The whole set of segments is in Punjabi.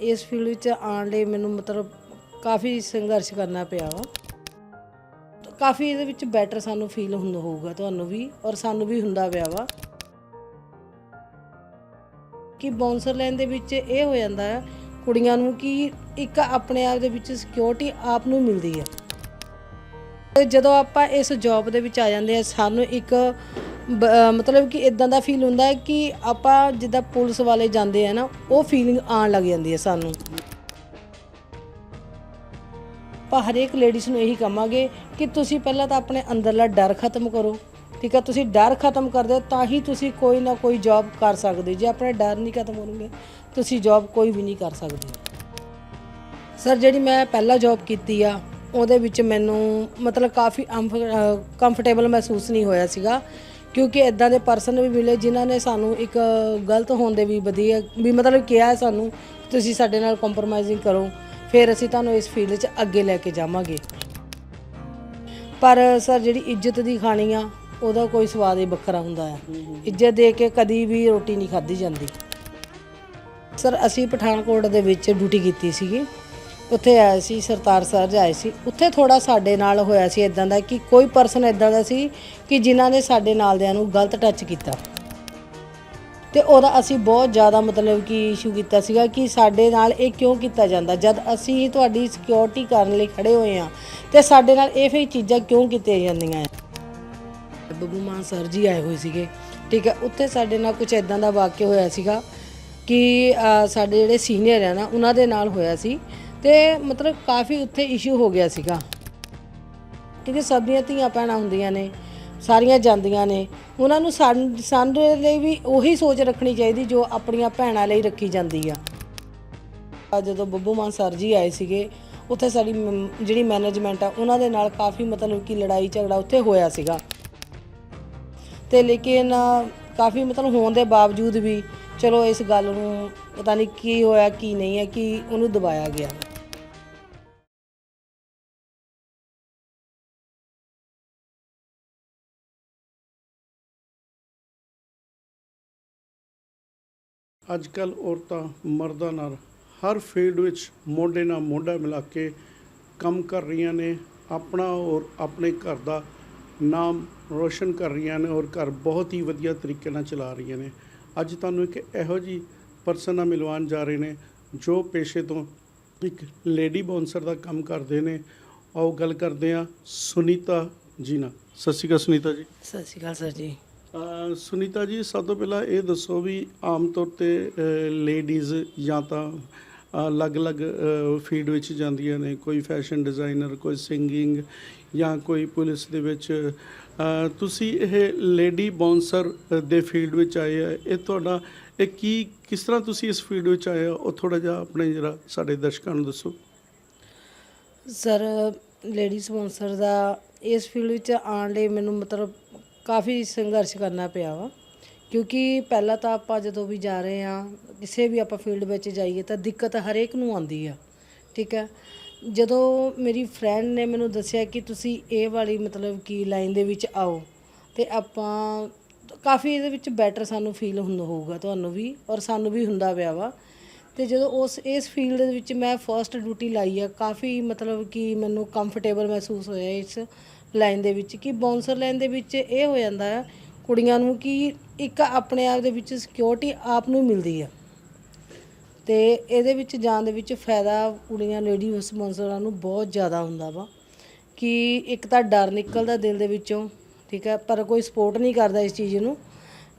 ਇਸ ਫੀਲਡ ਵਿੱਚ ਆਉਣ ਲਈ ਮੈਨੂੰ ਮਤਲਬ ਕਾਫੀ ਸੰਘਰਸ਼ ਕਰਨਾ ਪਿਆ ਵਾ। ਕਾਫੀ ਇਹਦੇ ਵਿੱਚ ਬੈਟਰ ਸਾਨੂੰ ਫੀਲ ਹੁੰਦਾ ਹੋਊਗਾ ਤੁਹਾਨੂੰ ਵੀ ਔਰ ਸਾਨੂੰ ਵੀ ਹੁੰਦਾ ਪਿਆ ਵਾ। ਕਿ ਬਾਉਂਸਰ ਲੈਣ ਦੇ ਵਿੱਚ ਇਹ ਹੋ ਜਾਂਦਾ ਹੈ ਕੁੜੀਆਂ ਨੂੰ ਕਿ ਇੱਕ ਆਪਣੇ ਆਪ ਦੇ ਵਿੱਚ ਸਿਕਿਉਰਿਟੀ ਆਪ ਨੂੰ ਮਿਲਦੀ ਹੈ। ਜਦੋਂ ਆਪਾਂ ਇਸ ਜੌਬ ਦੇ ਵਿੱਚ ਆ ਜਾਂਦੇ ਆ ਸਾਨੂੰ ਇੱਕ ਮਤਲਬ ਕਿ ਇਦਾਂ ਦਾ ਫੀਲ ਹੁੰਦਾ ਹੈ ਕਿ ਆਪਾਂ ਜਿੱਦਾਂ ਪੁਲਿਸ ਵਾਲੇ ਜਾਂਦੇ ਆ ਨਾ, ਉਹ ਫੀਲਿੰਗ ਆਉਣ ਲੱਗ ਜਾਂਦੀ ਹੈ ਸਾਨੂੰ। ਆਪਾਂ ਹਰੇਕ ਲੇਡੀਜ਼ ਨੂੰ ਇਹੀ ਕਹਾਂਗੇ ਕਿ ਤੁਸੀਂ ਪਹਿਲਾਂ ਤਾਂ ਆਪਣੇ ਅੰਦਰਲਾ ਡਰ ਖਤਮ ਕਰੋ, ਠੀਕ ਹੈ ਤੁਸੀਂ ਡਰ ਖਤਮ ਕਰਦੇ ਹੋ ਤਾਂ ਹੀ ਤੁਸੀਂ ਕੋਈ ਨਾ ਕੋਈ ਜੌਬ ਕਰ ਸਕਦੇ। ਜੇ ਆਪਣੇ ਡਰ ਨਹੀਂ ਖਤਮ ਹੋਣਗੇ, ਤੁਸੀਂ ਜੌਬ ਕੋਈ ਵੀ ਨਹੀਂ ਕਰ ਸਕਦੇ। ਸਰ, ਜਿਹੜੀ ਮੈਂ ਪਹਿਲਾ ਜੌਬ ਕੀਤੀ ਆ, ਉਹਦੇ ਵਿੱਚ ਮੈਨੂੰ ਮਤਲਬ ਕਾਫੀ ਕੰਫਰਟੇਬਲ ਮਹਿਸੂਸ ਨਹੀਂ ਹੋਇਆ ਸੀਗਾ। ਕਿਉਂਕਿ ਇਦਾਂ ਦੇ ਪਰਸਨ ਵੀ ਮਿਲੇ ਜਿਨ੍ਹਾਂ ਨੇ ਸਾਨੂੰ ਇੱਕ ਗਲਤ ਹੋਣ ਦੇ ਵੀ ਵਧੀਆ, ਵੀ ਮਤਲਬ ਕਿਹਾ ਹੈ ਸਾਨੂੰ ਤੁਸੀਂ ਸਾਡੇ ਨਾਲ ਕੰਪਰੋਮਾਈਜ਼ਿੰਗ ਕਰੋ, ਫਿਰ ਅਸੀਂ ਤੁਹਾਨੂੰ ਇਸ ਫੀਲਡ 'ਚ ਅੱਗੇ ਲੈ ਕੇ ਜਾਵਾਂਗੇ। ਪਰ ਸਰ ਜਿਹੜੀ ਇੱਜ਼ਤ ਦੀ ਖਾਣੀ ਆ, ਉਹਦਾ ਕੋਈ ਸਵਾਦ ਹੀ ਵੱਖਰਾ ਹੁੰਦਾ ਹੈ ਇੱਜ਼ਤ ਦੇ ਕੇ ਕਦੀ ਵੀ ਰੋਟੀ ਨਹੀਂ ਖਾਧੀ ਜਾਂਦੀ। ਸਰ, ਅਸੀਂ ਪਠਾਨਕੋਟ ਦੇ ਵਿੱਚ ਡਿਊਟੀ ਕੀਤੀ ਸੀਗੀ। ਉੱਥੇ ਆਏ ਸੀ, ਸਰਤਾਰ ਸਰ ਆਏ ਸੀ। ਉੱਥੇ ਥੋੜਾ ਸਾਡੇ ਨਾਲ ਹੋਇਆ ਸੀ ਇਦਾਂ ਦਾ ਕਿ ਕੋਈ ਪਰਸਨ ਇਦਾਂ ਦਾ ਸੀ ਕਿ ਜਿਨ੍ਹਾਂ ਨੇ ਸਾਡੇ ਨਾਲ ਦਿਆਂ ਨੂੰ ਗਲਤ ਟੱਚ ਕੀਤਾ। ਤੇ ਉਹਦਾ ਅਸੀਂ ਬਹੁਤ ਜ਼ਿਆਦਾ ਮਤਲਬ ਕਿ ਇਸ਼ੂ ਕੀਤਾ ਸੀਗਾ ਕਿ ਸਾਡੇ ਨਾਲ ਇਹ ਕਿਉਂ ਕੀਤਾ ਜਾਂਦਾ? ਜਦ ਅਸੀਂ ਤੁਹਾਡੀ ਸਿਕਿਉਰਿਟੀ ਕਰਨ ਲਈ ਖੜੇ ਹੋਏ ਆ ਤੇ ਸਾਡੇ ਨਾਲ ਇਹ ਫੇ ਚੀਜ਼ਾਂ ਕਿਉਂ ਕੀਤੀਆਂ ਜਾਂਦੀਆਂ ਹੈ ਬੱਬੂ ਮਾਨ ਸਰ ਜੀ ਆਏ ਹੋਏ ਸੀਗੇ, ਠੀਕ ਹੈ, ਉੱਥੇ ਸਾਡੇ ਨਾਲ ਕੁਝ ਇਦਾਂ ਦਾ ਵਾਕਿਆ ਹੋਇਆ ਸੀਗਾ ਕਿ ਸਾਡੇ ਜਿਹੜੇ ਸੀਨੀਅਰ ਆ ਨਾ, ਉਹਨਾਂ ਦੇ ਨਾਲ ਹੋਇਆ ਸੀ। ਤੇ ਮਤਲਬ ਕਾਫੀ ਉੱਥੇ ਇਸ਼ੂ ਹੋ ਗਿਆ ਸੀਗਾ। ਕਿਉਂਕਿ ਸਭ ਦੀਆਂ ਧੀਆਂ ਭੈਣਾਂ ਹੁੰਦੀਆਂ ਨੇ, ਸਾਰੀਆਂ ਜਾਂਦੀਆਂ ਨੇ। ਉਹਨਾਂ ਨੂੰ ਸਾਨ- ਸਾਡੇ ਲਈ ਵੀ ਉਹੀ ਸੋਚ ਰੱਖਣੀ ਚਾਹੀਦੀ ਜੋ ਆਪਣੀਆਂ ਭੈਣਾਂ ਲਈ ਰੱਖੀ ਜਾਂਦੀ ਆ। ਆ ਜਦੋਂ ਬੱਬੂ ਮਾਨ ਸਰ ਜੀ ਆਏ ਸੀਗੇ, ਉੱਥੇ ਸਾਡੀ ਮ- ਜਿਹੜੀ ਮੈਨੇਜਮੈਂਟ ਆ, ਉਹਨਾਂ ਦੇ ਨਾਲ ਕਾਫੀ ਮਤਲਬ ਕਿ ਲੜਾਈ ਝਗੜਾ ਉੱਥੇ ਹੋਇਆ ਸੀਗਾ। ਤੇ ਲੇਕਿਨ ਕਾਫੀ ਮਤਲਬ ਹੋਣ ਦੇ ਬਾਵਜੂਦ ਵੀ ਚਲੋ ਇਸ ਗੱਲ ਨੂੰ ਪਤਾ ਨਹੀਂ ਕੀ ਹੋਇਆ, ਕੀ ਨਹੀਂ ਹੈ, ਕਿ ਉਹਨੂੰ ਦਬਾਇਆ ਗਿਆ। ਅੱਜ ਕੱਲ ਔਰਤਾਂ ਮਰਦਾਂ ਨਾਲ ਹਰ ਫੀਲਡ ਵਿੱਚ ਮੋਢੇ ਨਾਲ ਮੋਢਾ ਮਿਲਾ ਕੇ ਕੰਮ ਕਰ ਰਹੀਆਂ ਨੇ, ਆਪਣਾ ਔਰ ਆਪਣੇ ਘਰ ਦਾ ਨਾਮ ਰੋਸ਼ਨ ਕਰ ਰਹੀਆਂ ਨੇ ਔਰ ਘਰ ਬਹੁਤ ਹੀ ਵਧੀਆ ਤਰੀਕੇ ਨਾਲ ਚਲਾ ਰਹੀਆਂ ਨੇ। ਅੱਜ ਤੁਹਾਨੂੰ ਇੱਕ ਇਹੋ ਜੀ ਪਰਸਨ ਨਾਲ ਮਿਲਵਾਉਣ ਜਾ ਰਹੇ ਨੇ, ਜੋ ਪੇਸ਼ੇ ਤੋਂ ਇੱਕ ਲੇਡੀ ਬਾਉਂਸਰ ਦਾ ਕੰਮ ਕਰਦੇ ਨੇ। ਆਓ ਗੱਲ ਕਰਦੇ ਆ ਸੁਨੀਤਾ ਜੀ ਨਾਲ। ਸਤਿ ਸ਼੍ਰੀ ਅਕਾਲ ਸੁਨੀਤਾ ਜੀ। ਸਤਿ ਸ਼੍ਰੀ ਅਕਾਲ ਸਰ ਜੀ। ਸੁਨੀਤਾ ਜੀ, ਸਭ ਤੋਂ ਪਹਿਲਾਂ ਇਹ ਦੱਸੋ ਵੀ ਆਮ ਤੌਰ ਤੇ ਲੇਡੀਜ਼ ਜਾਂ ਤਾਂ ਅਲੱਗ-ਅਲੱਗ ਫੀਲਡ ਵਿੱਚ ਜਾਂਦੀਆਂ ਨੇ, ਕੋਈ ਫੈਸ਼ਨ ਡਿਜ਼ਾਈਨਰ ਕੋਈ ਸਿੰਗਿੰਗ ਜਾਂ ਕੋਈ ਪੁਲਿਸ ਦੇ ਵਿੱਚ। ਤੁਸੀਂ ਇਹ ਲੇਡੀ ਬਾਉਂਸਰ ਦੇ ਫੀਲਡ ਵਿੱਚ ਆਏ ਆ। ਇਹ ਤੁਹਾਡਾ, ਇਹ ਕੀ, ਕਿਸ ਤਰ੍ਹਾਂ ਤੁਸੀਂ ਇਸ ਫੀਲਡ ਵਿੱਚ ਆਏ ਹੋ? ਉਹ ਥੋੜਾ ਜਿਹਾ ਆਪਣੇ ਜਰਾ ਸਾਡੇ ਦਰਸ਼ਕਾਂ ਨੂੰ ਦੱਸੋ। ਸਰ ਲੇਡੀ ਸਪਾਂਸਰ ਦਾ ਇਸ ਫੀਲਡ ਵਿੱਚ ਆਉਣ ਲਈ ਮੈਨੂੰ ਮਤਲਬ ਕਾਫੀ ਸੰਘਰਸ਼ ਕਰਨਾ ਪਿਆ ਵਾ। ਕਿਉਂਕਿ ਪਹਿਲਾਂ ਤਾਂ ਆਪਾਂ ਜਦੋਂ ਵੀ ਜਾ ਰਹੇ ਆ ਕਿਸੇ ਵੀ ਆਪਾਂ ਫੀਲਡ ਵਿੱਚ ਜਾਈਏ ਤਾਂ ਦਿੱਕਤ ਹਰੇਕ ਨੂੰ ਆਉਂਦੀ ਆ। ਠੀਕ ਹੈ? ਜਦੋਂ ਮੇਰੀ ਫਰੈਂਡ ਨੇ ਮੈਨੂੰ ਦੱਸਿਆ ਕਿ ਤੁਸੀਂ ਇਹ ਵਾਲੀ ਮਤਲਬ ਕਿ ਲਾਈਨ ਦੇ ਵਿੱਚ ਆਓ, ਤੇ ਆਪਾਂ ਕਾਫੀ ਇਹਦੇ ਵਿੱਚ ਬੈਟਰ ਸਾਨੂੰ ਫੀਲ ਹੁੰਦਾ ਹੋਊਗਾ ਤੁਹਾਨੂੰ ਵੀ, ਔਰ ਸਾਨੂੰ ਵੀ ਹੁੰਦਾ ਪਿਆ ਵਾ। ਤੇ ਜਦੋਂ ਉਸ, ਇਸ ਫੀਲਡ ਦੇ ਵਿੱਚ ਮੈਂ ਫਰਸਟ ਡਿਊਟੀ ਲਾਈ ਆ, ਕਾਫੀ ਮਤਲਬ ਕਿ ਮੈਨੂੰ ਕੰਫਰਟੇਬਲ ਮਹਿਸੂਸ ਹੋਇਆ ਇਸ ਲਾਈਨ ਦੇ ਵਿੱਚ ਕਿ ਬਾਉਂਸਰ ਲਾਈਨ ਦੇ ਵਿੱਚ ਇਹ ਹੋ ਜਾਂਦਾ ਹੈ ਕੁੜੀਆਂ ਨੂੰ ਕਿ ਇੱਕ ਆਪਣੇ ਆਪ ਦੇ ਵਿੱਚ ਸਿਕਿਉਰਿਟੀ ਆਪ ਨੂੰ ਮਿਲਦੀ ਆ। ਤੇ ਇਹਦੇ ਵਿੱਚ ਜਾਣ ਦੇ ਵਿੱਚ ਫਾਇਦਾ ਕੁੜੀਆਂ ਲੇਡੀ ਸਪਾਂਸਰਾਂ ਨੂੰ ਬਹੁਤ ਜ਼ਿਆਦਾ ਹੁੰਦਾ ਵਾ ਕਿ ਇੱਕ ਤਾਂ ਡਰ ਨਿਕਲਦਾ ਦਿਲ ਦੇ ਵਿੱਚੋਂ, ਠੀਕ ਹੈ ਪਰ ਕੋਈ ਸਪੋਰਟ ਨਹੀਂ ਕਰਦਾ ਇਸ ਚੀਜ਼ ਨੂੰ।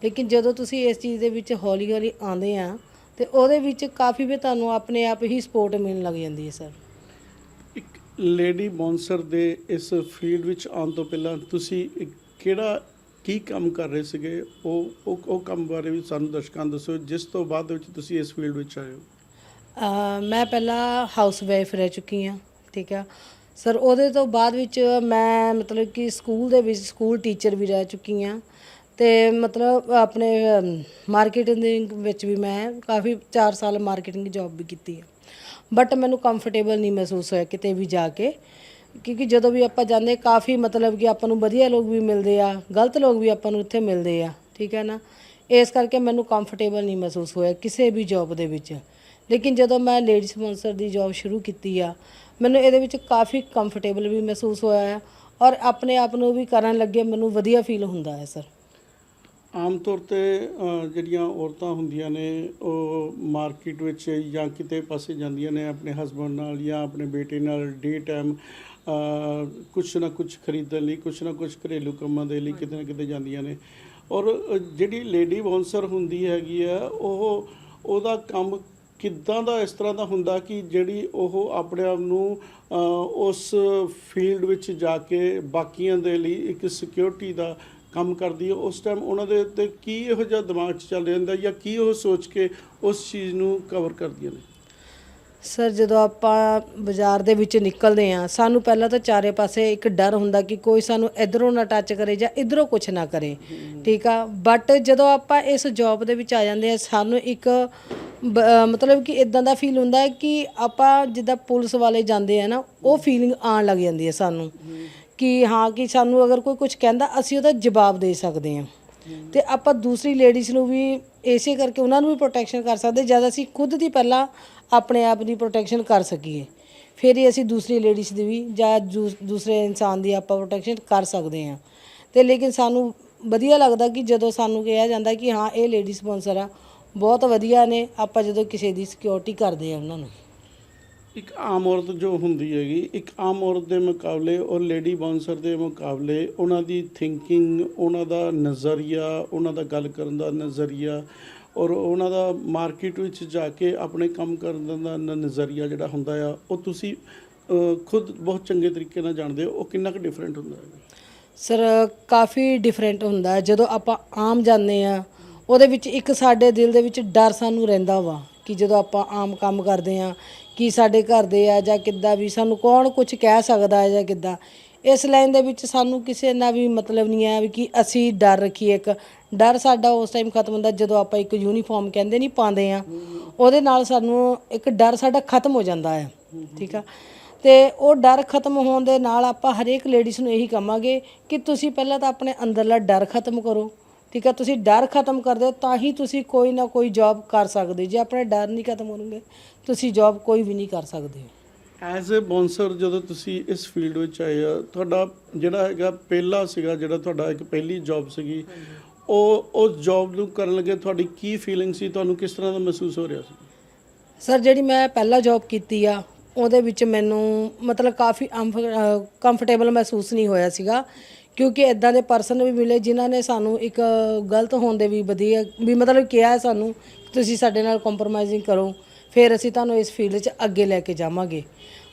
ਲੇਕਿਨ ਜਦੋਂ ਤੁਸੀਂ ਇਸ ਚੀਜ਼ ਦੇ ਵਿੱਚ ਹੌਲੀ ਹੌਲੀ ਆਉਂਦੇ ਆ ਤੇ ਉਹਦੇ ਵਿੱਚ ਕਾਫੀ ਵੀ ਤੁਹਾਨੂੰ ਆਪਣੇ ਆਪ ਹੀ ਸਪੋਰਟ ਮਿਲਣ ਲੱਗ ਜਾਂਦੀ ਹੈ ਸਰ ਇੱਕ ਲੇਡੀ ਬਾਉਂਸਰ ਦੇ ਇਸ ਫੀਲਡ ਵਿੱਚ ਆਉਣ ਤੋਂ ਪਹਿਲਾਂ ਤੁਸੀਂ ਕਿਹੜਾ ਕੀ ਕੰਮ ਕਰ ਰਹੇ ਸੀਗੇ? ਉਹ ਉਹ ਉਹ ਕੰਮ ਬਾਰੇ ਵੀ ਸਾਨੂੰ ਦਰਸ਼ਕਾਂ ਨੂੰ ਦੱਸੋ ਜਿਸ ਤੋਂ ਬਾਅਦ ਵਿੱਚ ਤੁਸੀਂ ਇਸ ਫੀਲਡ ਵਿੱਚ ਆਏ ਹੋ। ਮੈਂ ਪਹਿਲਾਂ ਹਾਊਸ ਵਾਈਫ ਰਹਿ ਚੁੱਕੀ ਹਾਂ ਠੀਕ ਆ। ਸਰ ਉਹਦੇ ਤੋਂ ਬਾਅਦ ਵਿੱਚ ਮੈਂ ਮਤਲਬ ਕਿ ਸਕੂਲ ਦੇ ਵਿੱਚ ਸਕੂਲ ਟੀਚਰ ਵੀ ਰਹਿ ਚੁੱਕੀ ਹਾਂ। ਅਤੇ ਮਤਲਬ ਆਪਣੇ ਮਾਰਕੀਟਿੰਗ ਦੇ ਵਿੱਚ ਵੀ ਮੈਂ ਕਾਫੀ 4 ਸਾਲ ਮਾਰਕੀਟਿੰਗ ਦੀ ਜੌਬ ਵੀ ਕੀਤੀ ਹੈ ਬਟ ਮੈਨੂੰ ਕੰਫਰਟੇਬਲ ਨਹੀਂ ਮਹਿਸੂਸ ਹੋਇਆ ਕਿਤੇ ਵੀ ਜਾ ਕੇ। ਕਿਉਂਕਿ ਜਦੋਂ ਵੀ ਆਪਾਂ ਜਾਂਦੇ ਕਾਫੀ ਮਤਲਬ ਕਿ ਆਪਾਂ ਨੂੰ ਵਧੀਆ ਲੋਕ ਵੀ ਮਿਲਦੇ ਆ, ਗਲਤ ਲੋਕ ਵੀ ਆਪਾਂ ਨੂੰ ਉੱਥੇ ਮਿਲਦੇ ਆ, ਠੀਕ ਹੈ ਨਾ? ਇਸ ਕਰਕੇ ਮੈਨੂੰ ਕੰਫਰਟੇਬਲ ਨਹੀਂ ਮਹਿਸੂਸ ਹੋਇਆ ਕਿਸੇ ਵੀ ਜੌਬ ਦੇ ਵਿੱਚ। ਲੇਕਿਨ ਜਦੋਂ ਮੈਂ ਲੇਡੀ ਸਪਾਂਸਰ ਦੀ ਜੌਬ ਸ਼ੁਰੂ ਕੀਤੀ ਆ, ਮੈਨੂੰ ਇਹਦੇ ਵਿੱਚ ਕਾਫੀ ਕੰਫਰਟੇਬਲ ਵੀ ਮਹਿਸੂਸ ਹੋਇਆ ਹੈ ਔਰ ਆਪਣੇ ਆਪ ਨੂੰ ਵੀ ਕਰਨ ਲੱਗੇ ਮੈਨੂੰ ਵਧੀਆ ਫੀਲ ਹੁੰਦਾ ਹੈ ਸਰ ਆਮ ਤੌਰ ਤੇ ਜਿਹੜੀਆਂ ਔਰਤਾਂ ਹੁੰਦੀਆਂ ਨੇ, ਉਹ ਮਾਰਕੀਟ ਵਿੱਚ ਜਾਂ ਕਿਤੇ ਪਾਸੇ ਜਾਂਦੀਆਂ ਨੇ ਆਪਣੇ ਹਸਬੰਡ ਨਾਲ ਜਾਂ ਆਪਣੇ ਬੇਟੇ ਨਾਲ ਡੇ ਟਾਈਮ ਕੁਛ ਨਾ ਕੁਛ ਖਰੀਦਣ ਲਈ, ਕੁਛ ਨਾ ਕੁਛ ਘਰੇਲੂ ਕੰਮਾਂ ਦੇ ਲਈ ਕਿਤੇ ਨਾ ਕਿਤੇ ਜਾਂਦੀਆਂ ਨੇ। ਔਰ ਜਿਹੜੀ ਲੇਡੀ ਬਾਉਂਸਰ ਹੁੰਦੀ ਹੈਗੀ ਆ, ਉਹ, ਉਹਦਾ ਕੰਮ ਕਿੱਦਾਂ ਦਾ ਇਸ ਤਰ੍ਹਾਂ ਦਾ ਹੁੰਦਾ ਕਿ ਜਿਹੜੀ ਉਹ ਆਪਣੇ ਆਪ ਨੂੰ ਉਸ ਫੀਲਡ ਵਿੱਚ ਜਾ ਕੇ ਬਾਕੀਆਂ ਦੇ ਲਈ ਇੱਕ ਸਿਕਿਉਰਿਟੀ ਦਾ ਕੰਮ ਕਰਦੀ ਹੈ ਉਸ ਟਾਈਮ ਉਹਨਾਂ ਦੇ ਉੱਤੇ ਕੀ ਇਹੋ ਜਿਹਾ ਦਿਮਾਗ 'ਚ ਚੱਲ ਰਿਹਾ ਹੁੰਦਾ ਜਾਂ ਕੀ ਉਹ ਸੋਚ ਕੇ ਉਸ ਚੀਜ਼ ਨੂੰ ਕਵਰ ਕਰਦੀਆਂ ਨੇ? ਸਰ ਜਦੋਂ ਆਪਾਂ ਬਾਜ਼ਾਰ ਦੇ ਵਿੱਚ ਨਿਕਲਦੇ ਆ ਸਾਨੂੰ ਪਹਿਲਾਂ ਤਾਂ ਚਾਰੇ ਪਾਸੇ ਇੱਕ ਡਰ ਹੁੰਦਾ ਕਿ ਕੋਈ ਸਾਨੂੰ ਇਧਰੋਂ ਨਾ ਟੱਚ ਕਰੇ ਜਾਂ ਇਧਰੋਂ ਕੁਝ ਨਾ ਕਰੇ ਠੀਕ ਆ? ਬਟ ਜਦੋਂ ਆਪਾਂ ਇਸ ਜੌਬ ਦੇ ਵਿੱਚ ਆ ਜਾਂਦੇ ਆ ਸਾਨੂੰ ਇੱਕ ਮਤਲਬ ਕਿ ਇਦਾਂ ਦਾ ਫੀਲ ਹੁੰਦਾ ਹੈ ਕਿ ਆਪਾਂ ਜਿੱਦਾਂ ਪੁਲਿਸ ਵਾਲੇ ਜਾਂਦੇ ਆ ਨਾ ਉਹ ਫੀਲਿੰਗ ਆਉਣ ਲੱਗ ਜਾਂਦੀ ਹੈ ਸਾਨੂੰ। ਕਿ ਹਾਂ ਕਿ ਸਾਨੂੰ ਅਗਰ ਕੋਈ ਕੁਝ ਕਹਿੰਦਾ, ਅਸੀਂ ਉਹਦਾ ਜਵਾਬ ਦੇ ਸਕਦੇ ਹਾਂ। ਤੇ ਆਪਾਂ ਦੂਸਰੀ ਲੇਡੀਜ਼ ਨੂੰ ਵੀ ਇਸੇ ਕਰਕੇ ਉਹਨਾਂ ਨੂੰ ਵੀ ਪ੍ਰੋਟੈਕਸ਼ਨ ਕਰ ਸਕਦੇ, ਜਦ ਅਸੀਂ ਖੁਦ ਦੀ ਪਹਿਲਾਂ ਆਪਣੇ ਆਪ ਦੀ ਪ੍ਰੋਟੈਕਸ਼ਨ ਕਰ ਸਕੀਏ, ਫਿਰ ਹੀ ਅਸੀਂ ਦੂਸਰੀ ਲੇਡੀਜ਼ ਦੀ ਵੀ ਜਾਂ ਦੂਸ- ਦੂਸਰੇ ਇਨਸਾਨ ਦੀ ਆਪਾਂ ਪ੍ਰੋਟੈਕਸ਼ਨ ਕਰ ਸਕਦੇ ਹਾਂ। ਤੇ ਲੇਕਿਨ ਸਾਨੂੰ ਵਧੀਆ ਲੱਗਦਾ ਕਿ ਜਦੋਂ ਸਾਨੂੰ ਕਿਹਾ ਜਾਂਦਾ ਕਿ ਹਾਂ, ਇਹ ਲੇਡੀ ਸਪਾਂਸਰ ਆ, ਬਹੁਤ ਵਧੀਆ ਨੇ, ਆਪਾਂ ਜਦੋਂ ਕਿਸੇ ਦੀ ਸਿਕਿਉਰਿਟੀ ਕਰਦੇ ਆ ਉਹਨਾਂ ਨੂੰ। ਇੱਕ ਆਮ ਔਰਤ ਜੋ ਹੁੰਦੀ ਹੈਗੀ, ਇੱਕ ਆਮ ਔਰਤ ਦੇ ਮੁਕਾਬਲੇ ਔਰ ਲੇਡੀ ਬਾਉਂਸਰ ਦੇ ਮੁਕਾਬਲੇ ਉਹਨਾਂ ਦੀ ਥਿੰਕਿੰਗ ਉਹਨਾਂ ਦਾ ਨਜ਼ਰੀਆ, ਉਹਨਾਂ ਦਾ ਗੱਲ ਕਰਨ ਦਾ ਨਜ਼ਰੀਆ ਔਰ ਉਹਨਾਂ ਦਾ ਮਾਰਕੀਟ ਵਿੱਚ ਜਾ ਕੇ ਆਪਣੇ ਕੰਮ ਕਰਨ ਦਾ ਨਜ਼ਰੀਆ ਜਿਹੜਾ ਹੁੰਦਾ ਆ, ਉਹ ਤੁਸੀਂ ਖੁਦ ਬਹੁਤ ਚੰਗੇ ਤਰੀਕੇ ਨਾਲ ਜਾਣਦੇ ਹੋ, ਉਹ ਕਿੰਨਾ ਕੁ ਡਿਫਰੈਂਟ ਹੁੰਦਾ ਹੈ ਸਰ ਕਾਫੀ ਡਿਫਰੈਂਟ ਹੁੰਦਾ ਜਦੋਂ ਆਪਾਂ ਆਮ ਜਾਂਦੇ ਆ ਉਹਦੇ ਵਿੱਚ ਇੱਕ ਸਾਡੇ ਦਿਲ ਦੇ ਵਿੱਚ ਡਰ ਸਾਨੂੰ ਰਹਿੰਦਾ ਵਾ ਕਿ ਜਦੋਂ ਆਪਾਂ ਆਮ ਕੰਮ ਕਰਦੇ ਆ ਕੀ ਸਾਡੇ ਘਰ ਦੇ ਆ ਜਾਂ ਕਿੱਦਾਂ ਵੀ, ਸਾਨੂੰ ਕੌਣ ਕੁਝ ਕਹਿ ਸਕਦਾ ਹੈ ਜਾਂ ਕਿੱਦਾਂ। ਇਸ ਲਾਈਨ ਦੇ ਵਿੱਚ ਸਾਨੂੰ ਕਿਸੇ ਨਾਲ ਵੀ ਮਤਲਬ ਨਹੀਂ ਹੈ ਵੀ ਕਿ ਅਸੀਂ ਡਰ ਰੱਖੀਏ ਇੱਕ। ਡਰ ਸਾਡਾ ਉਸ ਟਾਈਮ ਖਤਮ ਹੁੰਦਾ ਜਦੋਂ ਆਪਾਂ ਇੱਕ ਯੂਨੀਫਾਰਮ ਕਹਿੰਦੇ ਨਹੀਂ ਪਾਉਂਦੇ ਆ ਉਹਦੇ ਨਾਲ ਸਾਨੂੰ ਇੱਕ ਡਰ ਸਾਡਾ ਖਤਮ ਹੋ ਜਾਂਦਾ ਹੈ। ਠੀਕ ਆ? ਤੇ ਉਹ ਡਰ ਖਤਮ ਹੋਣ ਦੇ ਨਾਲ ਆਪਾਂ ਹਰੇਕ ਲੇਡੀਜ਼ ਨੂੰ ਇਹੀ ਕਹਾਂਗੇ ਕਿ ਤੁਸੀਂ ਪਹਿਲਾਂ ਤਾਂ ਆਪਣੇ ਅੰਦਰਲਾ ਡਰ ਖਤਮ ਕਰੋ। ਠੀਕ ਆ ਤੁਸੀਂ ਡਰ ਖਤਮ ਕਰਦੇ ਹੋ ਤਾਂ ਹੀ ਤੁਸੀਂ ਕੋਈ ਨਾ ਕੋਈ ਜੌਬ ਕਰ ਸਕਦੇ। ਜੇ ਆਪਣੇ ਡਰ ਨਹੀਂ ਖਤਮ ਹੋਣਗੇ ਤੁਸੀਂ ਜੌਬ ਕੋਈ ਵੀ ਨਹੀਂ ਕਰ ਸਕਦੇ। ਐਜ਼ ਅ ਬੌਂਸਰ ਜਦੋਂ ਤੁਸੀਂ ਇਸ ਫੀਲਡ ਵਿੱਚ ਆਏ ਆ ਤੁਹਾਡਾ ਜਿਹੜਾ ਹੈਗਾ ਪਹਿਲਾ ਸੀਗਾ ਜਿਹੜਾ ਤੁਹਾਡਾ ਇੱਕ ਪਹਿਲੀ ਜੌਬ ਸੀਗੀ ਉਹ ਉਸ ਜੌਬ ਨੂੰ ਕਰਨ ਲੱਗੇ ਤੁਹਾਡੀ ਕੀ ਫੀਲਿੰਗ ਸੀ? ਤੁਹਾਨੂੰ ਕਿਸ ਤਰ੍ਹਾਂ ਦਾ ਮਹਿਸੂਸ ਹੋ ਰਿਹਾ ਸੀ? ਸਰ ਜਿਹੜੀ ਮੈਂ ਪਹਿਲਾਂ ਜੌਬ ਕੀਤੀ ਆ ਉਹਦੇ ਵਿੱਚ ਮੈਨੂੰ ਮਤਲਬ ਕਾਫੀ ਕੰਫਰਟੇਬਲ ਮਹਿਸੂਸ ਨਹੀਂ ਹੋਇਆ ਸੀਗਾ। ਕਿਉਂਕਿ ਇਦਾਂ ਦੇ ਪਰਸਨ ਵੀ ਮਿਲੇ ਜਿਨ੍ਹਾਂ ਨੇ ਸਾਨੂੰ ਇੱਕ ਗਲਤ ਹੋਣ ਦੇ ਵੀ ਵਧੀਆ ਵੀ ਮਤਲਬ ਕਿਹਾ ਹੈ ਸਾਨੂੰ ਤੁਸੀਂ ਸਾਡੇ ਨਾਲ ਕੰਪਰੋਮਾਈਜ਼ਿੰਗ ਕਰੋ ਫਿਰ ਅਸੀਂ ਤੁਹਾਨੂੰ ਇਸ ਫੀਲਡ 'ਚ ਅੱਗੇ ਲੈ ਕੇ ਜਾਵਾਂਗੇ।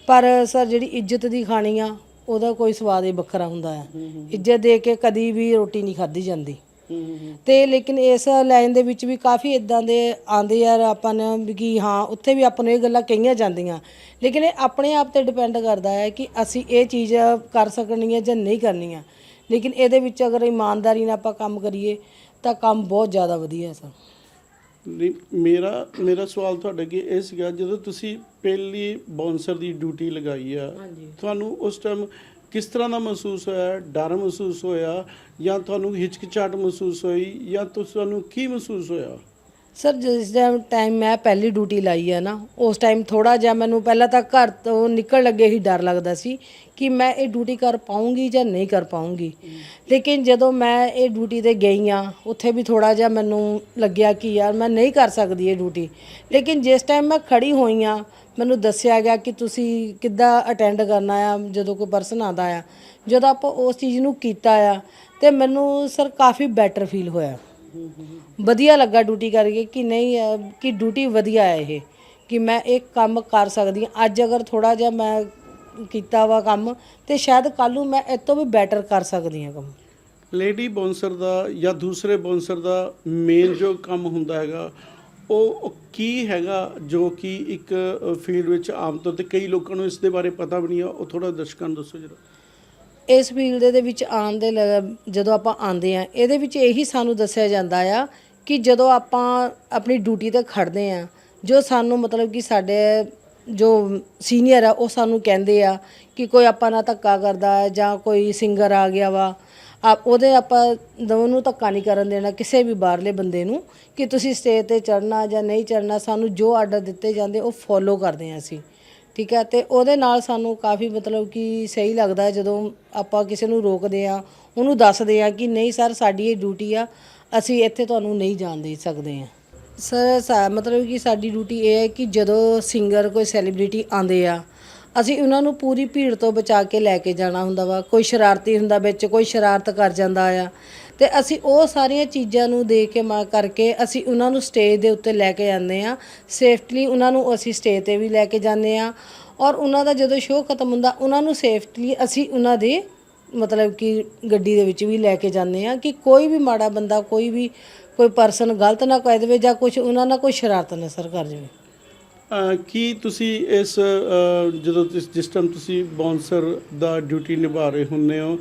ਪਰ ਸਰ ਜਿਹੜੀ ਇੱਜ਼ਤ ਦੀ ਖਾਣੀ ਆ ਉਹਦਾ ਕੋਈ ਸਵਾਦ ਹੀ ਵੱਖਰਾ ਹੁੰਦਾ ਹੈ। ਇੱਜ਼ਤ ਦੇ ਕੇ ਕਦੀ ਵੀ ਰੋਟੀ ਨਹੀਂ ਖਾਧੀ ਜਾਂਦੀ। ਤੇ ਲੇਕਿਨ ਇਸ ਲਾਈਨ ਦੇ ਵਿੱਚ ਵੀ ਕਾਫੀ ਇਦਾਂ ਦੇ ਆਂਦੇ ਯਾਰ ਆਪਾਂ ਨੇ ਵੀ ਕਿ ਹਾਂ ਉੱਥੇ ਵੀ ਆਪਾਂ ਨੂੰ ਇਹ ਗੱਲਾਂ ਕਹੀਆਂ ਜਾਂਦੀਆਂ। ਲੇਕਿਨ ਇਹ ਆਪਣੇ ਆਪ ਤੇ ਡਿਪੈਂਡ ਕਰਦਾ ਹੈ ਕਿ ਅਸੀਂ ਇਹ ਚੀਜ਼ ਕਰ ਸਕਣੀ ਹੈ ਜਾਂ ਨਹੀਂ ਕਰਨੀ ਹੈ। ਲੇਕਿਨ ਇਹਦੇ ਵਿੱਚ ਅਗਰ ਇਮਾਨਦਾਰੀ ਨਾਲ ਆਪਾਂ ਕੰਮ ਕਰੀਏ ਤਾਂ ਕੰਮ ਬਹੁਤ ਜ਼ਿਆਦਾ ਵਧੀਆ ਹੈ ਸਰ। ਨਹੀਂ ਮੇਰਾ ਮੇਰਾ ਸਵਾਲ ਤੁਹਾਡੇ ਅੱਗੇ ਇਹ ਸੀਗਾ ਜਦੋਂ ਤੁਸੀਂ ਪਹਿਲੀ ਬੌਂਸਰ ਦੀ ਡਿਊਟੀ ਲਗਾਈ ਆ ਤੁਹਾਨੂੰ ਉਸ ਟਾਈਮ ਕਿਸ ਤਰ੍ਹਾਂ ਦਾ ਮਹਿਸੂਸ ਹੋਇਆ? ਡਰ ਮਹਿਸੂਸ ਹੋਇਆ ਜਾਂ ਤੁਹਾਨੂੰ ਹਿਚਕਿਚਾਹਟ ਮਹਿਸੂਸ ਹੋਈ ਜਾਂ ਤੁਹਾਨੂੰ ਕੀ ਮਹਿਸੂਸ ਹੋਇਆ? ਸਰ, ਜਿਸ ਟਾਈਮ ਮੈਂ ਪਹਿਲੀ ਡਿਊਟੀ ਲਾਈ ਆ ਨਾ, ਉਸ ਟਾਈਮ ਥੋੜਾ ਜਿਹਾ ਮੈਨੂੰ ਪਹਿਲਾਂ ਤਾਂ ਘਰ ਤੋਂ ਨਿਕਲ ਲੱਗੇ ਹੀ ਡਰ ਲੱਗਦਾ ਸੀ ਕਿ ਮੈਂ ਇਹ ਡਿਊਟੀ ਕਰ ਪਾਉਂਗੀ ਜਾਂ ਨਹੀਂ ਕਰ ਪਾਉਂਗੀ। ਲੇਕਿਨ ਜਦੋਂ ਮੈਂ ਇਹ ਡਿਊਟੀ ਤੇ ਗਈ ਆ, ਉੱਥੇ ਵੀ ਥੋੜਾ ਜਿਹਾ ਮੈਨੂੰ ਲੱਗਿਆ ਕਿ ਯਾਰ ਮੈਂ ਨਹੀਂ ਕਰ ਸਕਦੀ ਇਹ ਡਿਊਟੀ ਲੇਕਿਨ ਜਿਸ ਟਾਈਮ ਮੈਂ ਖੜੀ ਹੋਈ ਆ, ਮੈਨੂੰ ਦੱਸਿਆ ਗਿਆ ਕਿ ਤੁਸੀਂ ਕਿੱਦਾਂ ਅਟੈਂਡ ਕਰਨਾ ਆ, ਜਦੋਂ ਕੋਈ ਪਰਸਨ ਆਉਂਦਾ ਆ। ਜਦੋਂ ਆਪਾਂ ਉਸ ਚੀਜ਼ ਨੂੰ ਕੀਤਾ ਆ, ਤੇ ਮੈਨੂੰ, ਸਰ, ਕਾਫੀ ਬੈਟਰ ਫੀਲ ਹੋਇਆ। ਵਧੀਆ ਲੱਗਾ ਡਿਊਟੀ ਕਰਕੇ ਕਿ ਨਹੀਂ ਅਹ, ਕਿ ਡਿਊਟੀ ਵਧੀਆ ਹੈ ਇਹ ਕਿ ਮੈਂ ਇਹ ਕੰਮ ਕਰ ਸਕਦੀ ਹਾਂ। ਅੱਜ ਅਗਰ ਥੋੜਾ ਜਿਹਾ ਮੈਂ ਕੀਤਾ ਵਾ ਕੰਮ ਤੇ ਸ਼ਾਇਦ ਕੱਲ ਨੂੰ ਮੈਂ ਇਹ ਤੋਂ ਵੀ ਬੈਟਰ ਕਰ ਸਕਦੀ ਹਾਂ ਕੰਮ। ਲੇਡੀ ਬੌਂਸਰ ਦਾ ਜਾਂ ਦੂਸਰੇ ਬੌਂਸਰ ਦਾ ਮੇਨ ਜੋ ਕੰਮ ਹੁੰਦਾ ਹੈਗਾ ਉਹ ਉਹ ਕੀ ਹੈਗਾ ਜੋ ਕਿ ਇੱਕ ਫੀਲਡ ਵਿੱਚ ਆਮ ਤੌਰ ਤੇ ਕਈ ਲੋਕਾਂ ਨੂੰ ਇਸ ਦੇ ਬਾਰੇ ਪਤਾ ਵੀ ਨਹੀਂ ਆ ਉਹ ਥੋੜਾ ਦਰਸ਼ਕਾਂ ਨੂੰ ਦੱਸੋ ਜਰਾ। ਇਸ ਫੀਲਡ ਦੇ ਵਿੱਚ ਆਉਣ ਦੇ ਲ- ਜਦੋਂ ਆਪਾਂ ਆਉਂਦੇ ਆ ਇਹਦੇ ਵਿੱਚ ਇਹੀ ਸਾਨੂੰ ਦੱਸਿਆ ਜਾਂਦਾ ਆ ਕਿ ਜਦੋਂ ਆਪਾਂ ਆਪਣੀ ਡਿਊਟੀ ਤੇ ਖੜਦੇ ਆ ਜੋ ਸਾਨੂੰ ਮਤਲਬ ਕਿ ਸਾਡੇ ਜੋ ਸੀਨੀਅਰ ਆ, ਉਹ ਸਾਨੂੰ ਕਹਿੰਦੇ ਆ ਕਿ ਕੋਈ ਆਪਾਂ ਨਾਲ ਧੱਕਾ ਕਰਦਾ ਜਾਂ ਕੋਈ ਸਿੰਗਰ ਆ ਗਿਆ ਵਾ ਆ ਉਹਦੇ ਆਪਾਂ ਦੋਵਾਂ ਨੂੰ ਧੱਕਾ ਨਹੀਂ ਕਰਨ ਦੇਣਾ ਕਿਸੇ ਵੀ ਬਾਹਰਲੇ ਬੰਦੇ ਨੂੰ ਕਿ ਤੁਸੀਂ ਸਟੇਜ ਤੇ ਚੜਨਾ ਜਾਂ ਨਹੀਂ ਚੜਨਾ ਸਾਨੂੰ ਜੋ ਆਰਡਰ ਦਿੱਤੇ ਜਾਂਦੇ ਉਹ ਫੋਲੋ ਕਰਦੇ ਹਾਂ ਅਸੀਂ। ਠੀਕ ਹੈ, ਤੇ ਉਹਦੇ ਨਾਲ ਸਾਨੂੰ ਕਾਫੀ ਮਤਲਬ ਕਿ ਸਹੀ ਲੱਗਦਾ ਜਦੋਂ ਆਪਾਂ ਕਿਸੇ ਨੂੰ ਰੋਕਦੇ ਆ ਉਹਨੂੰ ਦੱਸਦੇ ਆ ਕਿ ਨਹੀਂ ਸਰ, ਸਾਡੀ ਇਹ ਡਿਊਟੀ ਆ, ਅਸੀਂ ਇੱਥੇ ਤੁਹਾਨੂੰ ਨਹੀਂ ਜਾਣ ਦੇ ਸਕਦੇ ਆ ਸਰ ਮਤਲਬ ਕਿ ਸਾਡੀ ਡਿਊਟੀ ਇਹ ਹੈ ਕਿ ਜਦੋਂ ਸਿੰਗਰ ਕੋਈ ਸੈਲੀਬ੍ਰਿਟੀ ਆਉਂਦੇ ਆ, ਅਸੀਂ ਉਹਨਾਂ ਨੂੰ ਪੂਰੀ ਭੀੜ ਤੋਂ ਬਚਾ ਕੇ ਲੈ ਕੇ ਜਾਣਾ ਹੁੰਦਾ ਵਾ, ਕੋਈ ਸ਼ਰਾਰਤੀ ਹੁੰਦਾ ਵਿੱਚ, ਕੋਈ ਸ਼ਰਾਰਤ ਕਰ ਜਾਂਦਾ ਆ ਤੇ ਅਸੀਂ ਉਹ ਸਾਰੀਆਂ ਚੀਜ਼ਾਂ ਨੂੰ ਦੇ ਕੇ ਮਾ ਕਰਕੇ ਅਸੀਂ ਉਹਨਾਂ ਨੂੰ ਸਟੇਜ ਦੇ ਉੱਤੇ ਲੈ ਕੇ ਜਾਂਦੇ ਆ ਸੇਫਟਲੀ ਉਹਨਾਂ ਨੂੰ ਅਸੀਂ ਸਟੇਜ ਤੇ ਵੀ ਲੈ ਕੇ ਜਾਂਦੇ ਆ ਔਰ ਉਹਨਾਂ ਦਾ ਜਦੋਂ ਸ਼ੋਅ ਖਤਮ ਹੁੰਦਾ, ਉਹਨਾਂ ਨੂੰ ਸੇਫਟਲੀ ਅਸੀਂ ਉਹਨਾਂ ਦੇ ਮਤਲਬ ਕਿ ਗੱਡੀ ਦੇ ਵਿੱਚ ਵੀ ਲੈ ਕੇ ਜਾਂਦੇ ਆ ਕਿ ਕੋਈ ਵੀ ਮਾੜਾ ਬੰਦਾ, ਕੋਈ ਵੀ, ਕੋਈ ਪਰਸਨ ਗਲਤ ਨਾ ਕਹਿ ਦੇਵੇ ਜਾਂ ਕੁਝ ਉਹਨਾਂ ਨਾਲ ਕੋਈ ਸ਼ਰਾਰਤ ਨਾ ਸਰ ਕਰ ਜਾਵੇ। ਕੀ ਤੁਸੀਂ ਇਸ ਜਦੋਂ ਤੁਸ- ਜਿਸ ਟਾਈਮ ਤੁਸੀਂ ਬਾਉਂਸਰ ਦਾ ਡਿਊਟੀ ਨਿਭਾ ਰਹੇ ਹੁੰਦੇ ਹੋ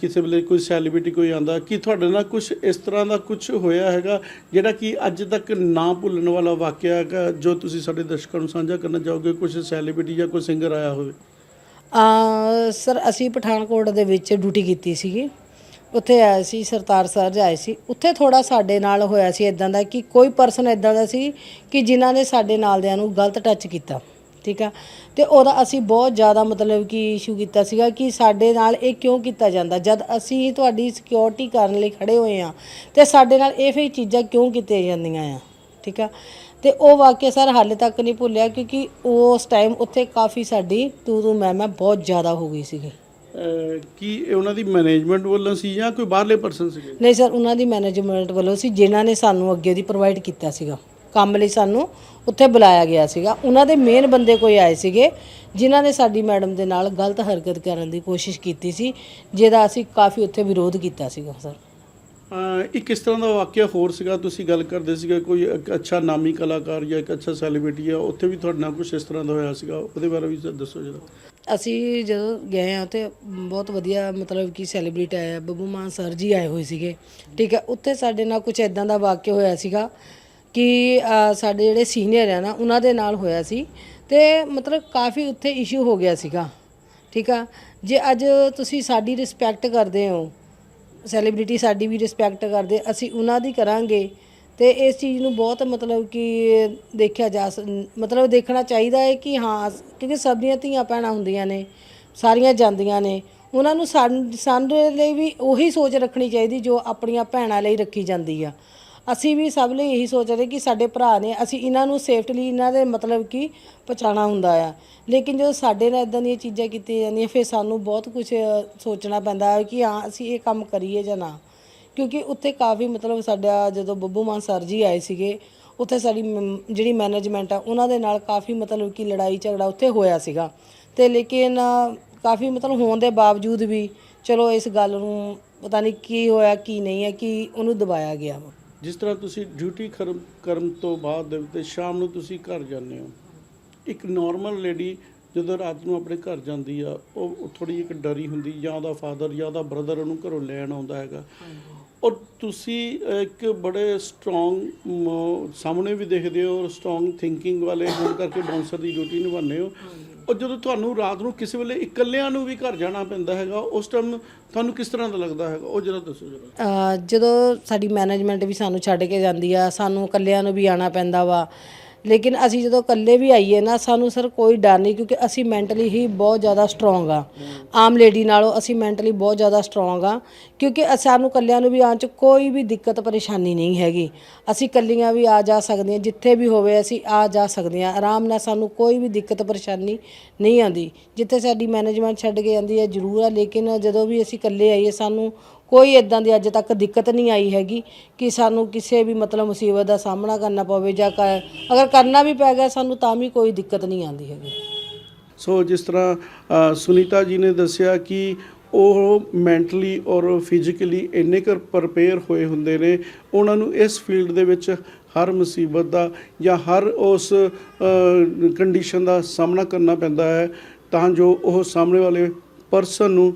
ਕਿਸੇ ਵੇਲੇ ਕੋਈ ਸੈਲੀਬ੍ਰਿਟੀ ਕੋਈ ਆਂਦਾ ਕੀ ਤੁਹਾਡੇ ਨਾਲ ਕੁਝ ਇਸ ਤਰ੍ਹਾਂ ਦਾ ਕੁਝ ਹੋਇਆ ਹੈਗਾ, ਜਿਹੜਾ ਕਿ ਅੱਜ ਤੱਕ ਨਾ ਭੁੱਲਣ ਵਾਲਾ ਵਾਕਿਆ ਹੈਗਾ, ਜੋ ਤੁਸੀਂ ਸਾਡੇ ਦਰਸ਼ਕਾਂ ਨੂੰ ਸਾਂਝਾ ਕਰਨਾ ਚਾਹੋਗੇ ਕੁਝ ਸੈਲੀਬ੍ਰਿਟੀ ਜਾਂ ਕੋਈ ਸਿੰਗਰ ਆਇਆ ਹੋਵੇ? ਆ ਸਰ, ਅਸੀਂ ਪਠਾਨਕੋਟ ਦੇ ਵਿੱਚ ਡਿਊਟੀ ਕੀਤੀ ਸੀਗੀ। ਉੱਥੇ ਆਏ ਸੀ, ਸਰਤਾਰ ਸਰ ਆਏ ਸੀ। ਉੱਥੇ ਥੋੜਾ ਸਾਡੇ ਨਾਲ ਹੋਇਆ ਸੀ ਇਦਾਂ ਦਾ ਕਿ ਕੋਈ ਪਰਸਨ ਇਦਾਂ ਦਾ ਸੀ ਕਿ ਜਿਨ੍ਹਾਂ ਨੇ ਸਾਡੇ ਨਾਲਦਿਆਂ ਨੂੰ ਗਲਤ ਟੱਚ ਕੀਤਾ। ਠੀਕ ਆ? ਤੇ ਉਹਦਾ ਅਸੀਂ ਬਹੁਤ ਜ਼ਿਆਦਾ ਮਤਲਬ ਕਿ ਇਸ਼ੂ ਕੀਤਾ ਸੀਗਾ ਕਿ ਸਾਡੇ ਨਾਲ ਇਹ ਕਿਉਂ ਕੀਤਾ ਜਾਂਦਾ? ਜਦ ਅਸੀਂ ਤੁਹਾਡੀ ਸਿਕਿਉਰਿਟੀ ਕਰਨ ਲਈ ਖੜੇ ਹੋਏ ਆ, ਤੇ ਸਾਡੇ ਨਾਲ ਇਹ ਫੇ ਚੀਜ਼ਾਂ ਕਿਉਂ ਕੀਤੀਆਂ ਜਾਂਦੀਆਂ ਆ? ਠੀਕ ਆ? ਤੇ ਉਹ ਵਾਕਿਆ ਸਰ ਹਾਲੇ ਤੱਕ ਨਹੀਂ ਭੁੱਲਿਆ ਕਿਉਂਕਿ ਉਸ ਟਾਈਮ ਉੱਥੇ ਕਾਫੀ ਸਾਡੀ ਤੂ ਤੂ ਮੈਂ ਮੈਂ ਬਹੁਤ ਜ਼ਿਆਦਾ ਹੋ ਗਈ ਸੀਗੀ। ਕੀ ਇਹ ਉਹਨਾਂ ਦੀ ਮੈਨੇਜਮੈਂਟ ਵੱਲੋਂ ਸੀ ਜਾਂ ਕੋਈ ਬਾਹਰਲੇ ਪਰਸਨ ਸੀਗੇ? ਨਹੀਂ ਸਰ ਉਹਨਾਂ ਦੀ ਮੈਨੇਜਮੈਂਟ ਵੱਲੋਂ ਸੀ ਜਿਨ੍ਹਾਂ ਨੇ ਸਾਨੂੰ ਅੱਗੇ ਦੀ ਪ੍ਰੋਵਾਈਡ ਕੀਤਾ ਸੀਗਾ। ਕੰਮ ਲਈ ਸਾਨੂੰ ਉੱਥੇ ਬੁਲਾਇਆ ਗਿਆ ਸੀਗਾ। ਉਹਨਾਂ ਦੇ ਮੇਨ ਬੰਦੇ ਕੋਈ ਆਏ ਸੀਗੇ ਜਿਨ੍ਹਾਂ ਨੇ ਸਾਡੀ ਮੈਡਮ ਦੇ ਨਾਲ ਗਲਤ ਹਰਕਤ ਕਰਨ ਦੀ ਕੋਸ਼ਿਸ਼ ਕੀਤੀ ਸੀ ਜਿਹਦਾ ਅਸੀਂ ਕਾਫੀ ਉੱਥੇ ਵਿਰੋਧ ਕੀਤਾ ਸੀਗਾ ਸਰ। ਇੱਕ ਕਿਸ ਤਰ੍ਹਾਂ ਦਾ ਵਾਕਿਆ ਹੋਰ ਸੀਗਾ? ਤੁਸੀਂ ਗੱਲ ਕਰਦੇ ਸੀਗੇ ਕੋਈ ਇੱਕ ਅੱਛਾ ਨਾਮੀ ਕਲਾਕਾਰ ਜਾਂ ਇੱਕ ਅੱਛਾ ਸੈਲੀਬ੍ਰਿਟੀ ਆ ਉੱਥੇ ਵੀ ਤੁਹਾਡੇ ਨਾਲ ਕੁਝ ਇਸ ਤਰ੍ਹਾਂ ਦਾ ਹੋਇਆ ਸੀਗਾ? ਉਹਦੇ ਬਾਰੇ ਵੀ ਦੱਸੋ ਜਰਾ। ਅਸੀਂ ਜਦੋਂ ਗਏ ਆ ਉੱਥੇ ਬਹੁਤ ਵਧੀਆ ਮਤਲਬ ਕਿ ਸੈਲੀਬ੍ਰਿਟੀ ਆਇਆ ਬੱਬੂ ਮਾਨ ਸਰ ਜੀ ਆਏ ਹੋਏ ਸੀਗੇ। ਠੀਕ ਹੈ ਉੱਥੇ ਸਾਡੇ ਨਾਲ ਕੁਝ ਇਦਾਂ ਦਾ ਵਾਕਿਆ ਹੋਇਆ ਸੀਗਾ ਕਿ ਅਹ, ਸਾਡੇ ਜਿਹੜੇ ਸੀਨੀਅਰ ਆ ਨਾ ਉਹਨਾਂ ਦੇ ਨਾਲ ਹੋਇਆ ਸੀ ਤੇ ਮਤਲਬ ਕਾਫੀ ਉੱਥੇ ਇਸ਼ੂ ਹੋ ਗਿਆ ਸੀਗਾ। ਠੀਕ ਆ ਜੇ ਅੱਜ ਤੁਸੀਂ ਸਾਡੀ ਰਿਸਪੈਕਟ ਕਰਦੇ ਹੋ ਸੈਲੀਬ੍ਰਿਟੀ ਸਾਡੀ ਵੀ ਰਿਸਪੈਕਟ ਕਰਦੇ ਅਸੀਂ ਉਹਨਾਂ ਦੀ ਕਰਾਂਗੇ। ਤੇ ਇਸ ਚੀਜ਼ ਨੂੰ ਬਹੁਤ ਮਤਲਬ ਕਿ ਦੇਖਿਆ ਜਾ ਸ- ਮਤਲਬ ਦੇਖਣਾ ਚਾਹੀਦਾ ਹੈ ਕਿ ਹਾਂ ਕਿਉਂਕਿ ਸਭ ਦੀਆਂ ਧੀਆਂ ਭੈਣਾਂ ਹੁੰਦੀਆਂ ਨੇ, ਸਾਰੀਆਂ ਜਾਂਦੀਆਂ ਨੇ, ਉਹਨਾਂ ਨੂੰ ਸਾਨ- ਸਾਡੇ ਲਈ ਵੀ ਉਹੀ ਸੋਚ ਰੱਖਣੀ ਚਾਹੀਦੀ ਜੋ ਆਪਣੀਆਂ ਭੈਣਾਂ ਲਈ ਰੱਖੀ ਜਾਂਦੀ ਆ। ਅਸੀਂ ਵੀ ਸਭ ਲਈ ਇਹੀ ਸੋਚ ਰਹੇ ਕਿ ਸਾਡੇ ਭਰਾ ਨੇ, ਅਸੀਂ ਇਹਨਾਂ ਨੂੰ ਸੇਫਟਲੀ ਇਹਨਾਂ ਦੇ ਮਤਲਬ ਕਿ ਪਹੁੰਚਾਉਣਾ ਹੁੰਦਾ ਆ। ਲੇਕਿਨ ਜਦੋਂ ਸਾਡੇ ਨਾਲ ਇਦਾਂ ਦੀਆਂ ਚੀਜ਼ਾਂ ਕੀਤੀਆਂ ਜਾਂਦੀਆਂ, ਫਿਰ ਸਾਨੂੰ ਬਹੁਤ ਕੁਝ ਸੋਚਣਾ ਪੈਂਦਾ ਕਿ ਹਾਂ, ਅਸੀਂ ਇਹ ਕੰਮ ਕਰੀਏ ਜਾਂ ਨਾ। ਕਿਉਂਕਿ ਉੱਥੇ ਕਾਫੀ ਮਤਲਬ ਸਾਡਾ ਜਦੋਂ ਬੱਬੂ ਮਾਨ ਸਰ ਜੀ ਆਏ ਸੀਗੇ, ਉੱਥੇ ਸਾਡੀ ਮ- ਜਿਹੜੀ ਮੈਨੇਜਮੈਂਟ ਆ, ਉਹਨਾਂ ਦੇ ਨਾਲ ਕਾਫੀ ਮਤਲਬ ਕਿ ਲੜਾਈ ਝਗੜਾ ਉੱਥੇ ਹੋਇਆ ਸੀਗਾ। ਤੇ ਲੇਕਿਨ ਕਾਫੀ ਮਤਲਬ ਹੋਣ ਦੇ ਬਾਵਜੂਦ ਵੀ ਚਲੋ ਇਸ ਗੱਲ ਨੂੰ ਪਤਾ ਨਹੀਂ ਕੀ ਹੋਇਆ, ਕੀ ਨਹੀਂ ਹੈ, ਕਿ ਉਹਨੂੰ ਦਬਾਇਆ ਗਿਆ ਵਾ। ਜਿਸ ਤਰ੍ਹਾਂ ਤੁਸੀਂ ਡਿਊਟੀ ਕਰਮ ਕਰਨ ਤੋਂ ਬਾਅਦ ਦੇ ਉੱਤੇ ਸ਼ਾਮ ਨੂੰ ਤੁਸੀਂ ਘਰ ਜਾਂਦੇ ਹੋ, ਇੱਕ ਨਾਰਮਲ ਲੇਡੀ ਜਦੋਂ ਰਾਤ ਨੂੰ ਆਪਣੇ ਘਰ ਜਾਂਦੀ ਆ ਉਹ ਥੋੜੀ ਇੱਕ ਡਰੀ ਹੁੰਦੀ ਜਾਂ ਉਹਦਾ ਫਾਦਰ ਜਾਂ ਉਹਦਾ ਬ੍ਰਦਰ ਉਹਨੂੰ ਘਰੋਂ ਲੈਣ ਆਉਂਦਾ ਹੈਗਾ। ਔਰ ਤੁਸੀਂ ਇੱਕ ਬੜੇ ਸਟਰੋਂਗ ਸਾਹਮਣੇ ਵੀ ਦੇਖਦੇ ਹੋ ਔਰ ਸਟਰੋਂਗ ਥਿੰਕਿੰਗ ਵਾਲੇ ਹੋਣ ਕਰਕੇ ਬਾਉਂਸਰ ਦੀ ਡਿਊਟੀ ਨਿਭਾਉਂਦੇ ਹੋ। ਔਰ ਜਦੋਂ ਤੁਹਾਨੂੰ ਰਾਤ ਨੂੰ ਕਿਸੇ ਵੇਲੇ ਇਕੱਲਿਆਂ ਨੂੰ ਵੀ ਘਰ ਜਾਣਾ ਪੈਂਦਾ ਹੈਗਾ ਉਸ ਟਾਈਮ ਤੁਹਾਨੂੰ ਕਿਸ ਤਰ੍ਹਾਂ ਦਾ ਲੱਗਦਾ ਹੈਗਾ? ਉਹ ਜਰਾ ਦੱਸੋ ਜਰਾ। ਜਦੋਂ ਸਾਡੀ ਮੈਨੇਜਮੈਂਟ ਵੀ ਸਾਨੂੰ ਛੱਡ ਕੇ ਜਾਂਦੀ ਆ ਸਾਨੂੰ ਇਕੱਲਿਆਂ ਨੂੰ ਵੀ ਆਣਾ ਪੈਂਦਾ ਵਾ ਲੇਕਿਨ ਅਸੀਂ ਜਦੋਂ ਇਕੱਲੇ ਵੀ ਆਈਏ ਨਾ, ਸਾਨੂੰ ਸਰ ਕੋਈ ਡਰ ਨਹੀਂ ਕਿਉਂਕਿ ਅਸੀਂ ਮੈਂਟਲੀ ਹੀ ਬਹੁਤ ਜ਼ਿਆਦਾ ਸਟਰੋਂਗ ਆ। ਆਮ ਲੇਡੀ ਨਾਲੋਂ ਅਸੀਂ ਮੈਂਟਲੀ ਬਹੁਤ ਜ਼ਿਆਦਾ ਸਟਰੋਂਗ ਆ ਕਿਉਂਕਿ ਸਾਨੂੰ ਇਕੱਲਿਆਂ ਨੂੰ ਵੀ ਆਉਣ ਚ ਕੋਈ ਵੀ ਦਿੱਕਤ ਪਰੇਸ਼ਾਨੀ ਨਹੀਂ ਹੈਗੀ। ਅਸੀਂ ਇਕੱਲੀਆਂ ਵੀ ਆ ਜਾ ਸਕਦੀਆਂ, ਜਿੱਥੇ ਵੀ ਹੋਵੇ ਅਸੀਂ ਆ ਜਾ ਸਕਦੇ ਸਕਦੀਆਂ। ਆਰਾਮ ਨਾਲ ਸਾਨੂੰ ਕੋਈ ਵੀ ਦਿੱਕਤ ਪਰੇਸ਼ਾਨੀ ਨਹੀਂ ਆਉਂਦੀ। ਜਿੱਥੇ ਸਾਡੀ ਮੈਨੇਜਮੈਂਟ ਛੱਡ ਕੇ ਜਾਂਦੀ ਹੈ, ਜ਼ਰੂਰ ਆ, ਲੇਕਿਨ ਜਦੋਂ ਵੀ ਅਸੀਂ ਇਕੱਲੇ ਆਈਏ, ਸਾਨੂੰ ਕੋਈ ਇਦਾਂ ਦੀ ਅੱਜ ਤੱਕ ਦਿੱਕਤ ਨਹੀਂ ਆਈ ਹੈਗੀ ਕਿ ਸਾਨੂੰ ਕਿਸੇ ਵੀ ਮਤਲਬ ਮੁਸੀਬਤ ਦਾ ਸਾਹਮਣਾ ਕਰਨਾ ਪਵੇ ਜਾਂ ਅਗਰ ਕਰਨਾ ਵੀ ਪੈ ਗਿਆ ਸਾਨੂੰ ਤਾਂ ਵੀ ਕੋਈ ਦਿੱਕਤ ਨਹੀਂ ਆਉਂਦੀ ਹੈਗੀ। ਸੋ ਜਿਸ ਤਰ੍ਹਾਂ ਸੁਨੀਤਾ ਜੀ ਨੇ ਦੱਸਿਆ ਕਿ ਉਹ ਮੈਂਟਲੀ ਔਰ ਫਿਜ਼ੀਕਲੀ ਇੰਨੇ ਕਰ ਪ੍ਰਪੇਅਰ ਹੋਏ ਹੁੰਦੇ ਨੇ, ਉਹਨਾਂ ਨੂੰ ਇਸ ਫੀਲਡ ਦੇ ਵਿੱਚ ਹਰ ਮੁਸੀਬਤ ਦਾ ਜਾਂ ਹਰ ਉਸ ਕੰਡੀਸ਼ਨ ਦਾ ਸਾਹਮਣਾ ਕਰਨਾ ਪੈਂਦਾ ਹੈ ਤਾਂ ਜੋ ਉਹ ਸਾਹਮਣੇ ਵਾਲੇ ਪਰਸਨ ਨੂੰ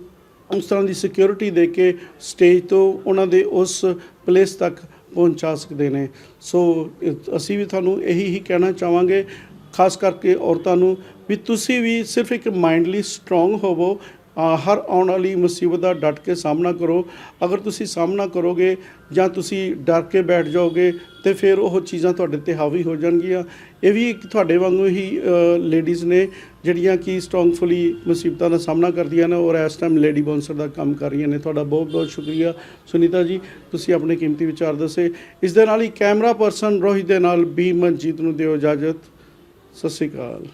ਉਸ ਤਰ੍ਹਾਂ ਦੀ ਸਿਕਿਉਰਿਟੀ ਦੇ ਕੇ ਸਟੇਜ ਤੋਂ ਉਹਨਾਂ ਦੇ ਉਸ ਪਲੇਸ ਤੱਕ ਪਹੁੰਚਾ ਸਕਦੇ ਨੇ। ਸੋ ਅਸੀਂ ਵੀ ਤੁਹਾਨੂੰ ਇਹੀ ਹੀ ਕਹਿਣਾ ਚਾਹਾਂਗੇ, ਖਾਸ ਕਰਕੇ ਔਰਤਾਂ ਨੂੰ, ਵੀ ਤੁਸੀਂ ਵੀ ਸਿਰਫ ਇੱਕ ਮਾਈਂਡਲੀ ਸਟਰੋਂਗ ਹੋਵੋ ਹਰ ਆਉਣ ਵਾਲੀ ਮੁਸੀਬਤ ਦਾ ਡਟ ਕੇ ਸਾਹਮਣਾ ਕਰੋ। ਅਗਰ ਤੁਸੀਂ ਸਾਹਮਣਾ ਕਰੋਗੇ ਜਾਂ ਤੁਸੀਂ ਡਰ ਕੇ ਬੈਠ ਜਾਓਗੇ, ਤੇ ਫਿਰ ਉਹ ਚੀਜ਼ਾਂ ਤੁਹਾਡੇ ਤੇ ਹਾਵੀ ਹੋ ਜਾਣਗੀਆਂ। ਇਹ ਵੀ ਇੱਕ ਤੁਹਾਡੇ ਵਾਂਗੂ ਹੀ ਲੇਡੀਜ਼ ਨੇ ਜਿਹੜੀਆਂ ਕਿ ਸਟਰੋਂਗਫੁਲੀ ਮੁਸੀਬਤਾਂ ਦਾ ਸਾਹਮਣਾ ਕਰਦੀਆਂ ਨੇ ਔਰ ਇਸ ਟਾਈਮ ਲੇਡੀ ਬਾਉਂਸਰ ਦਾ ਕੰਮ ਕਰ ਰਹੀਆਂ ਨੇ। ਤੁਹਾਡਾ ਬਹੁਤ ਬਹੁਤ ਸ਼ੁਕਰੀਆ। ਸੁਨੀਤਾ ਜੀ, ਤੁਸੀਂ ਆਪਣੇ ਕੀਮਤੀ ਵਿਚਾਰ ਦੱਸੇ। ਇਸ ਦੇ ਨਾਲ ਹੀ ਕੈਮਰਾ ਪਰਸਨ ਰੋਹਿਤ ਦੇ ਨਾਲ ਬੀ ਮਨਜੀਤ ਨੂੰ ਦਿਓ ਇਜਾਜ਼ਤ। ਸਤਿ ਸ਼੍ਰੀ ਅਕਾਲ।